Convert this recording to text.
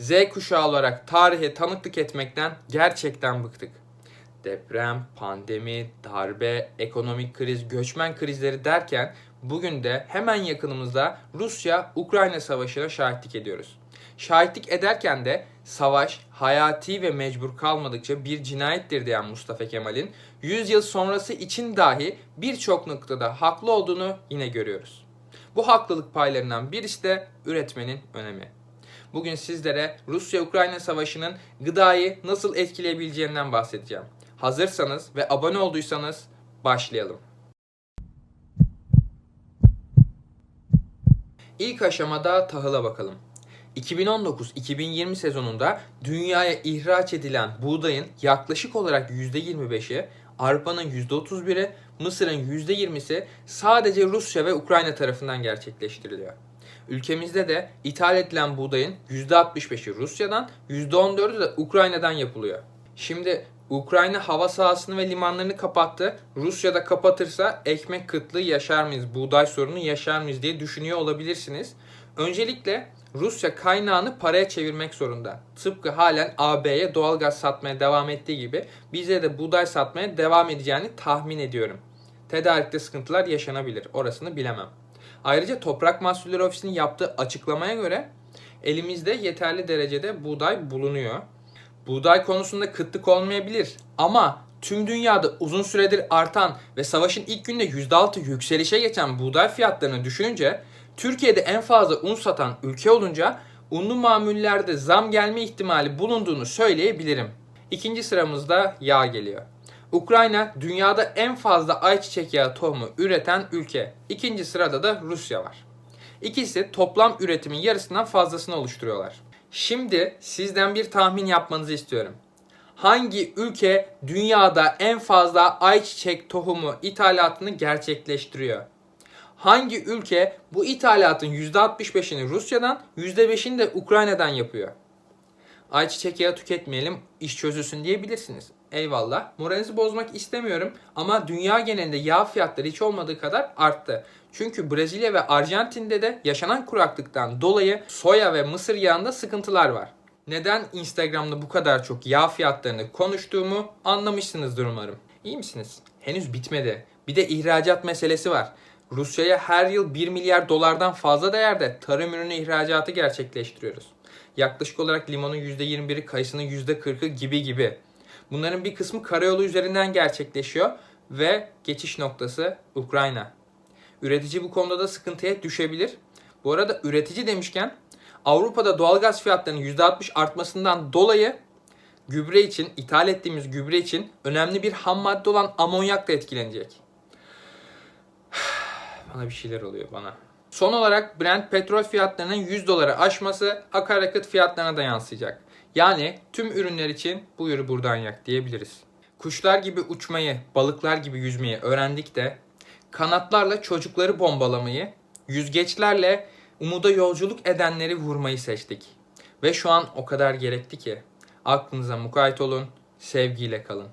Z kuşağı olarak tarihe tanıklık etmekten gerçekten bıktık. Deprem, pandemi, darbe, ekonomik kriz, göçmen krizleri derken bugün de hemen yakınımızda Rusya-Ukrayna savaşına şahitlik ediyoruz. Şahitlik ederken de savaş hayati ve mecbur kalmadıkça bir cinayettir diyen Mustafa Kemal'in 100 yıl sonrası için dahi birçok noktada haklı olduğunu yine görüyoruz. Bu haklılık paylarından birisi de üretmenin önemi. Bugün sizlere Rusya-Ukrayna savaşının gıdayı nasıl etkileyebileceğinden bahsedeceğim. Hazırsanız ve abone olduysanız başlayalım. İlk aşamada tahıla bakalım. 2019-2020 sezonunda dünyaya ihraç edilen buğdayın yaklaşık olarak %25'i, arpanın %31'i, mısırın %20'si sadece Rusya ve Ukrayna tarafından gerçekleştiriliyor. Ülkemizde de ithal edilen buğdayın %65'i Rusya'dan, %14'ü de Ukrayna'dan yapılıyor. Şimdi Ukrayna hava sahasını ve limanlarını kapattı. Rusya'da kapatırsa ekmek kıtlığı yaşar mıyız, buğday sorunu yaşar mıyız diye düşünüyor olabilirsiniz. Öncelikle Rusya kaynağını paraya çevirmek zorunda. Tıpkı halen AB'ye doğalgaz satmaya devam ettiği gibi bize de buğday satmaya devam edeceğini tahmin ediyorum. Tedarikte sıkıntılar yaşanabilir. Orasını bilemem. Ayrıca Toprak Mahsulleri Ofisi'nin yaptığı açıklamaya göre elimizde yeterli derecede buğday bulunuyor. Buğday konusunda kıtlık olmayabilir ama tüm dünyada uzun süredir artan ve savaşın ilk günde %6 yükselişe geçen buğday fiyatlarını düşününce Türkiye'de en fazla un satan ülke olunca unlu mamullerde zam gelme ihtimali bulunduğunu söyleyebilirim. İkinci sıramızda yağ geliyor. Ukrayna dünyada en fazla ayçiçek yağı tohumu üreten ülke. İkinci sırada da Rusya var. İkisi toplam üretimin yarısından fazlasını oluşturuyorlar. Şimdi sizden bir tahmin yapmanızı istiyorum. Hangi ülke dünyada en fazla ayçiçek tohumu ithalatını gerçekleştiriyor? Hangi ülke bu ithalatın %65'ini Rusya'dan, %5'ini de Ukrayna'dan yapıyor? Ayçiçek yağı tüketmeyelim, iş çözülsün diyebilirsiniz. Eyvallah. Moralinizi bozmak istemiyorum ama dünya genelinde yağ fiyatları hiç olmadığı kadar arttı. Çünkü Brezilya ve Arjantin'de de yaşanan kuraklıktan dolayı soya ve mısır yağında sıkıntılar var. Neden Instagram'da bu kadar çok yağ fiyatlarını konuştuğumu anlamışsınızdır umarım. İyi misiniz? Henüz bitmedi. Bir de ihracat meselesi var. Rusya'ya her yıl 1 milyar dolardan fazla değerde tarım ürünü ihracatı gerçekleştiriyoruz. Yaklaşık olarak limonun %21'i, kayısının %40'ı gibi gibi. Bunların bir kısmı karayolu üzerinden gerçekleşiyor ve geçiş noktası Ukrayna. Üretici bu konuda da sıkıntıya düşebilir. Bu arada üretici demişken Avrupa'da doğalgaz fiyatlarının %60 artmasından dolayı gübre için, ithal ettiğimiz gübre için önemli bir ham madde olan amonyak da etkilenecek. Bana bir şeyler oluyor bana. Son olarak Brent petrol fiyatlarının 100 doları aşması akaryakıt fiyatlarına da yansıyacak. Yani tüm ürünler için buyur buradan yak diyebiliriz. Kuşlar gibi uçmayı, balıklar gibi yüzmeyi öğrendik de kanatlarla çocukları bombalamayı, yüzgeçlerle umuda yolculuk edenleri vurmayı seçtik. Ve şu an o kadar gerekti ki aklınıza mukayyet olun, sevgiyle kalın.